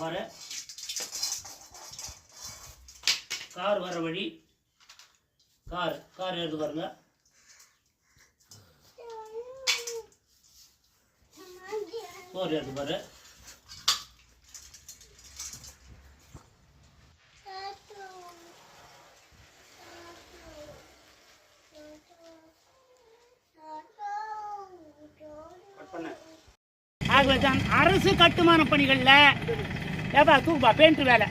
பாரு கார் வர வழி கார் கார் எடுத்து பாருங்க. போர் எடுத்து பாரு. ஆகவேதான் அரசு கட்டுமான பணிகளில் ஏப்பா தூக்குப்பா பெயிண்ட் வேலை.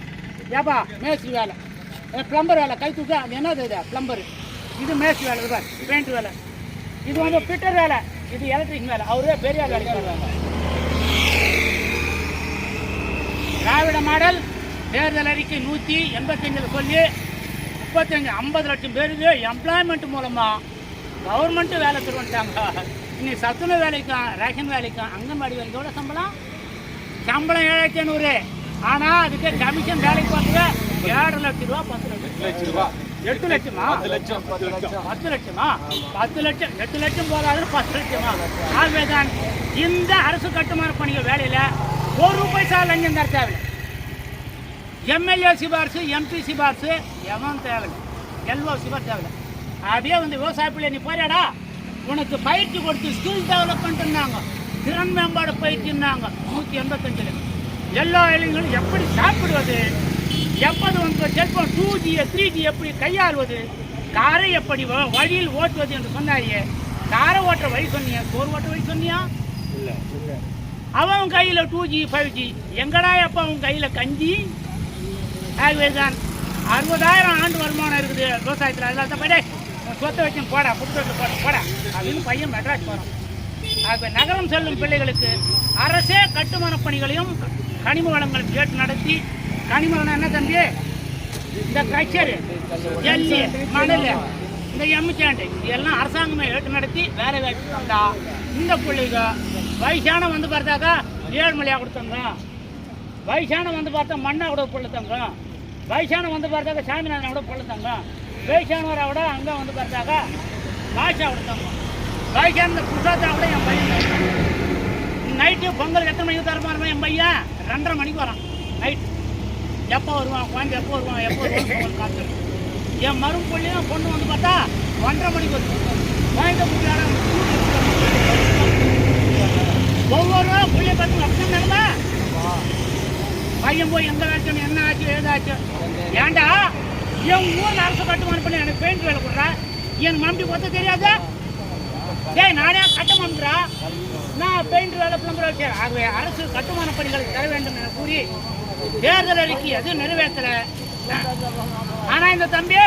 ஏப்பா மேஸ்திரி வேலை. ப்ளம்பர் வேலை. கை தூக்க. அது என்னது இது? ப்ளம்பர் இது மேஸ்திரி வேலை இது பாரு. பெயிண்ட் வேலை. இது வந்து ஃபிட்டர் வேலை. இது எலக்ட்ரிக் வேலை. அவரே பெரிய வேலை திராவிட மாடல் தேர்தல் அறிக்கை நூற்றி எண்பத்தஞ்சில் சொல்லி முப்பத்தஞ்சு ஐம்பது லட்சம் பேருக்கு எம்ப்ளாய்மெண்ட் மூலமாக கவர்மெண்ட்டு வேலை தருவன்ட்டாங்க இனி சத்துண வேலைக்கும் ரேஷன் வேலைக்கும் அங்கன்வாடி வேலைக்கு எவ்வளோ சம்பளம்? சம்பளம் ஏழாயிரத்தி ஐநூறு. ஆனால் அதுக்கு கமிஷன் வேலைக்கு வந்து ஏழு லட்சம் ரூபா பத்து லட்சம். லட்சம் ரூபாய் எட்டு லட்சமா? பத்து லட்சம் பத்து லட்சம். பத்து லட்சமா? பத்து லட்சம் எட்டு லட்சம் போதாது பத்து லட்சமா? ஆகவேதான் இந்த அரசு கட்டுமான பணிகள் வேலையில ஒரு பைசா லஞ்சம் தர தேவையில்லை. எம்எல்ஏ சிபாரிசு எம்பி சிபாரிசு எவன் தேவையில்லை. எல்ஓ சிபார் தேவையில்லை. அப்படியே வந்து விவசாய பிள்ளை நீ போறியாடா? உனக்கு பயிற்சி கொடுத்து ஸ்கில் டெவலப்மெண்ட்னாங்க திறன் மேம்பாடு பயிற்சின்னாங்க நூற்றி எண்பத்தஞ்சில் எல்லா இளைஞர்களும் எப்படி சாப்பிடுவது? எப்போது வந்து cellphone two G three G எப்படி கையாள்வது? காரை எப்படி வழியில் ஓட்டுவது என்று சொன்னாயே காரை ஓட்டுற வழி சொன்னியா? சோறு ஓட்டுற வழி சொன்னியா? அவன் கையில் டூ ஜி ஃபைவ் ஜி எங்கடா எப்போ அவன் கையில் கஞ்சி? ஆகவேதான் அறுபதாயிரம் ஆண்டு வருமானம் இருக்குது விவசாயத்தில். அதனால தான் போய் சொத்தை வச்சு போடா புதுக்கோட்டை போட போடா அப்படின்னு பையன் மெட்ராஸ் போகிறான் ஆகவே நகரம் செல்லும் பிள்ளைகளுக்கு அரசே கட்டுமான பணிகளையும் கனிம வளங்கள் கேட்டு நடத்தி கனிம வளம் என்ன தம்பி? இந்த கச்சேரி ஜல்லி மணல் இந்த எம்மிச்சாண்டு இதெல்லாம் அரசாங்கமே ஏற்று நடத்தி வேலை வாய்ப்பு தந்தா இந்த பிள்ளைங்க வயசான வந்து பார்த்தாக்கா ஏழ்மலையாக கொடுத்தாங்க. வயசான வந்து பார்த்தா மண்ணா கூட பொழுத்தாங்க வயசான வந்து பார்த்தாக்கா சாமிநாதனை கூட பொழுத்தாங்க வயசானவரை விட அங்கே வந்து பார்த்தாக்கா பாஷா கொடுத்தாங்க. வயசான புருஷாத்தா கூட என் பையன் நைட்டு பொங்கல் எத்தனை மணிக்கு தரப்பாருமா என் பையன்? ரெண்டரை மணிக்கு வரான். நைட் எப்போ வருவான்? குழந்தை எப்போ வருவான்? எப்போ வருவான் காத்து என் மரும் பிள்ளையும் பொண்ணு வந்து பார்த்தா ஒன்றரை மணிக்கு வருது குழந்தை பிள்ளையார ஒவ்வொரு பிள்ளைய பார்த்து அப்படி நடந்தா பையன் போய் எந்த ஆச்சு என்ன ஆச்சு ஏதாச்சு ஏன்டா என் ஊரில் அரசு கட்டுமானம் பண்ணி எனக்கு பெயிண்ட் வேலை கொடுறா? என் மம்பி பார்த்து தெரியாதா? ஏய் நானே கட்டமான்றா நான் பெயிண்ட் வேலை பிளம்பர் வச்சேன் ஆகவே அரசு கட்டுமான பணிகளை தர வேண்டும் என கூறி தேர்தல் அறிக்கை அது நிறைவேற்றல. ஆனால் இந்த தம்பி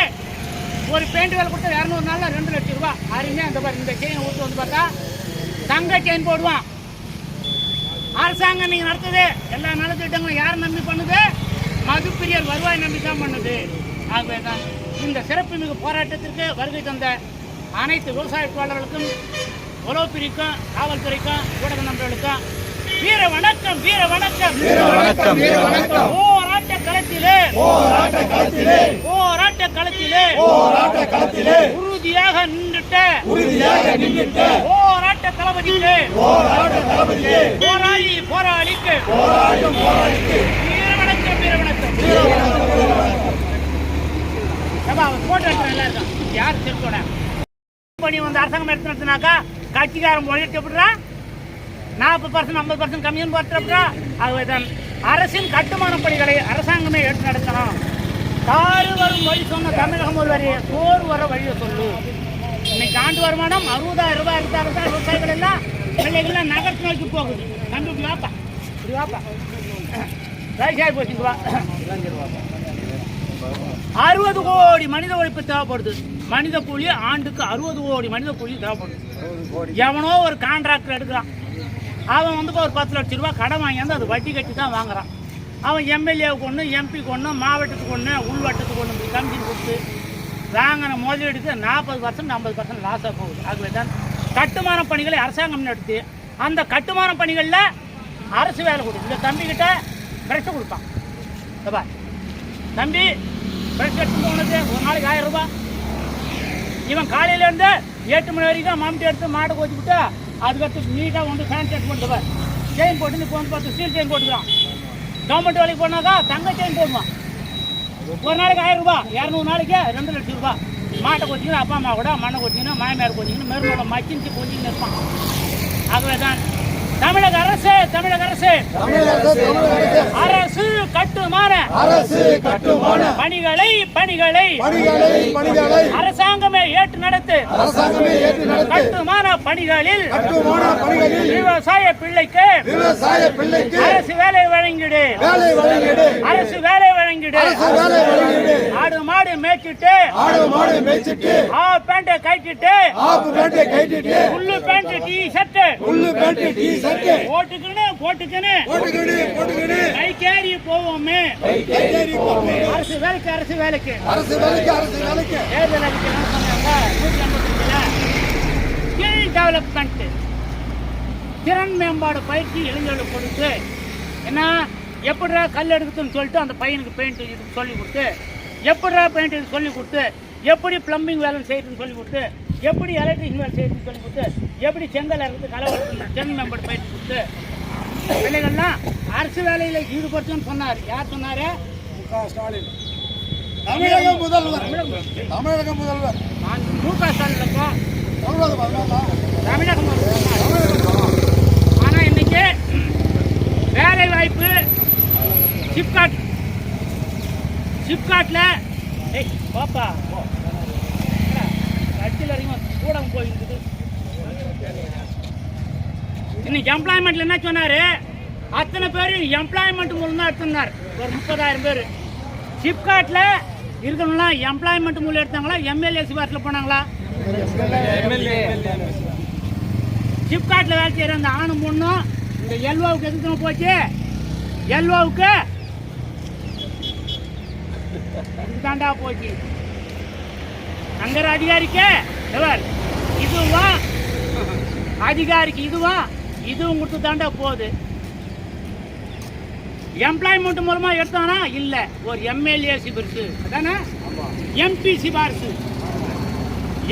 ஒரு பெயிண்ட் வேலை கொடுத்தா இரநூறு நாளில் ரெண்டு லட்சம் ரூபாய். அருமையா இந்த மாதிரி இந்த செயின் ஊற்று வந்து பார்த்தா தங்க செயின் போடுவான். அரசாங்கம் நீங்கள் நடத்துது. எல்லா நலத்திட்டங்களும் யார் நம்பி பண்ணுது? மதுப்பிரியர் வருவாய் நம்பி தான் பண்ணுது. ஆகவே தான் இந்த சிறப்பு மிகு போராட்டத்திற்கு வருகை தந்த அனைத்து விவசாய தோழர்களுக்கும் உளவுப்பிரிக்கும் காவல்துறைக்கும் ஊடக நண்பர்களுக்கும் வீர வணக்கம் வீர வணக்கம். வீர வணக்கம் வீர வணக்கம். போராட்ட களத்திலே. போராட்ட களத்திலே. போராட்ட களத்திலே. போராட்ட களத்திலே. உறுதியாக நின்றுட்ட. உறுதியாக நின்றுட்ட. போராட்ட தளபதிக்கு. போராட்ட தளபதியே போராளி போராளிக்கு. போராட்டம் போராடிக்கு வீர வணக்கம் வீர வணக்கம். ஏப்பா, அவன் போட்டோ எடுக்கிறேன் எல்லாம் இருக்கான் யார் செல்போன பண்ணி வந்து அரசாங்கம் எடுத்து நடத்தினாக்கா கட்சிக்காரன் மொழிட்டு எப்படிறா நாற்பது பர்சன்ட் ஐம்பது பர்சன்ட் கம்மியும் பார்த்துறப்பா ஆகவே தான். அரசின் கட்டுமான பணிகளை அரசாங்கமே எடுத்து நடத்தணும். தாறு வரும் வழி சொன்ன தமிழகம் ஒரு வரி சோறு வர வழியை சொல்லு. இன்னைக்கு ஆண்டு வருமானம் அறுபதாயிரம் ரூபாய் இருந்தாலும் தான் விவசாயிகள் எல்லாம் பிள்ளைகள்லாம் நகரத்து நோக்கி போகுது. தம்பி வாப்பா. இப்படி வாப்பா. வயசாகி போச்சுங்களா அறுபது கோடி மனித உழைப்பு தேவைப்படுது. மனித கூலி ஆண்டுக்கு அறுபது கோடி மனித கூலி தேவைப்படுது எவனோ ஒரு கான்ட்ராக்டர் எடுக்கிறான். அவன் வந்து ஒரு பத்து லட்ச ரூபா கடன் வாங்கியாந்து அது வட்டி கட்டி தான் வாங்குறான். அவன் எம்எல்ஏவுக்கு ஒன்று எம்பிக்கு ஒன்று மாவட்டத்துக்கு ஒன்று உள்வட்டத்துக்கு ஒன்று கமிஷன் கொடுத்து வாங்கின முதலீடுக்கு நாற்பது பர்சன்ட் ஐம்பது பர்சன்ட் லாஸாக போகுது. ஆகவே தான் கட்டுமான பணிகளை அரசாங்கம் நடத்தி அந்த கட்டுமான பணிகளில் அரசு வேலை கொடுக்கும் இந்த தம்பிக்கிட்ட பிரஷ் கொடுப்பான். தம்பி பிரஷ் எடுத்து உனக்கு ஒரு நாளைக்கு ஆயிரம் ரூபாய். இவன் காலையில இருந்து எட்டு மணி வரைக்கும் மம்டி எடுத்து மாடு கோச்சு விட்டு அதுக்கடுத்து நீட்டாக வந்து ஃபேன் பண்ணுவார் செயின் போட்டு இப்போ வந்து பார்த்து ஸ்டீல் செயின் போட்டுக்கிறான். கவர்மெண்ட் வேலைக்கு போனாக்கா தங்க செயின் போடுவான். ஒரு நாளைக்கு ஆயிரம் ரூபாய் இரநூறு நாளைக்கு ரெண்டு லட்சம் ரூபாய். மாட்டை கொச்சிங்கன்னா அப்பா அம்மா கூட மண்ணை கொச்சிங்கன்னா மாமியார் கொச்சிங்கன்னா மெருமோட மச்சிஞ்சு கொச்சின்னு இருப்பான். ஆகவே தான் தமிழக அரசு தமிழக அரசு. அரசு கட்டுமான பணிகளை பணிகளை. பணிகளை பணிகளை. அரசாங்கமே ஏற்று நடத்து. அரசாங்கமே ஏற்று நடத்தி. கட்டுமான பணிகளில் கட்டுமான பணிகளில் விவசாய பிள்ளைக்கு விவசாய பிள்ளைக்கு அரசு வேலை வழங்கிடு. அரசு வேலை வழங்கிடு. அரசு வேலை வழங்கிடு. ஆடு மாடு மேய்ச்சிட்டு ஆடு மாடு மேய்ச்சிட்டு ஆ பேண்ட்டை கட்டிட்டு ஆப்பு பேட்டை கைட்டிட்டு full pant T shirt full bat T shirt போட்டுக்கின்னு போட்டுக்கின்னு போட்டுக்கிடு போட்டுக்கிடு கைக்கேறி போவோமே. கைத்தறி போட்டு அரசு வேலைக்கு அரசு வேலைக்கு. அரசு வேலைக்கு அரசு வேலைக்கு. தேர்தல் அறிக்கை என்ன சொன்னாங்க? நூற்றி ஐம்பத்தஞ்சில் ஸ்கில் டெவலப்மெண்ட் திறன் மேம்பாடு பயிற்சி இளைஞர்களுக்கு கொடுத்து என்ன எப்படிடா கல் எடுக்குதுன்னு சொல்லிட்டு அந்த பையனுக்கு பெயிண்ட் இது சொல்லி கொடுத்து எப்படிடா பெயிண்ட் இது சொல்லி கொடுத்து எப்படி ப்ளம்பிங் வேலை செய்யுதுன்னு சொல்லி கொடுத்து எப்படி எலக்ட்ரிக் வேலை செய்யுதுன்னு சொல்லி கொடுத்து எப்படி செங்கல் இறக்குது கலவரத்து திறன் மேம்பாடு பயிற்சி கொடுத்து பிள்ளைகள்லாம் அரசு வேலையில் ஈடுபடுத்துன்னு சொன்னார். யார் சொன்னார்? ஸ்டாலின். தமிழக முதல்வர். தமிழக முதல்வர். மு க ஸ்டாலின் தமிழக முதல்வர். தமிழகம் ஆனால் இன்னைக்கு வேலை வாய்ப்பு சிப்காட் சிப்காட்டில் ஏய் பாப்பா. கட்சியில் வரைக்கும் கூட போயிருக்குது. இன்னைக்கு எம்ப்ளாய்மெண்ட்ல என்ன சொன்னாரு? அத்தனை பேர் எம்ப்ளாய்மெண்ட் மூலம் தான் எடுத்திருந்தார். ஒரு முப்பதாயிரம் பேர். சிப்காட்ல இருக்கணும்லாம் எம்ப்ளாய்மெண்ட் மூலம் எடுத்தாங்களா? எம்எல்ஏ சிபாரிசில் போனாங்களா? சிப்காட்ல வேலை செய்யற அந்த ஆணும் பொண்ணும் இந்த எல்வாவுக்கு எதுக்கு போச்சு? எல்வாவுக்கு இதுதாண்டா போச்சு அங்கர அதிகாரிக்கு எவர்? இதுவா? அதிகாரிக்கு இதுவா? இதுவும் கொடுத்து தாண்டா போகுது. எம்ப்ளாய்மெண்ட் மூலமா எடுத்தானா? இல்ல. ஒரு எம்எல்ஏ சிபாரிசு அதானே? எம்பி சிபாரிசு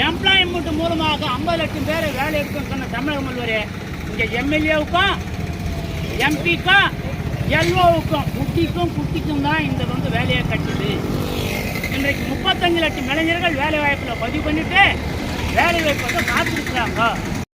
எம்ப்ளாய்மெண்ட் மூலமாக ஐம்பது லட்சம் பேரை வேலை எடுக்கணும்னு சொன்ன தமிழக முதல்வர் இங்க எம்எல்ஏவுக்கும் எம்பிக்கும் எல்ஓவுக்கும் குட்டிக்கும் குட்டிக்கும் தான் இந்த வந்து வேலையை கட்டுது. இன்றைக்கு முப்பத்தஞ்சு லட்சம் இளைஞர்கள் வேலை வாய்ப்பில் பதிவு பண்ணிட்டு வேலை வாய்ப்பு வந்து காத்திருக்கிறாங்க.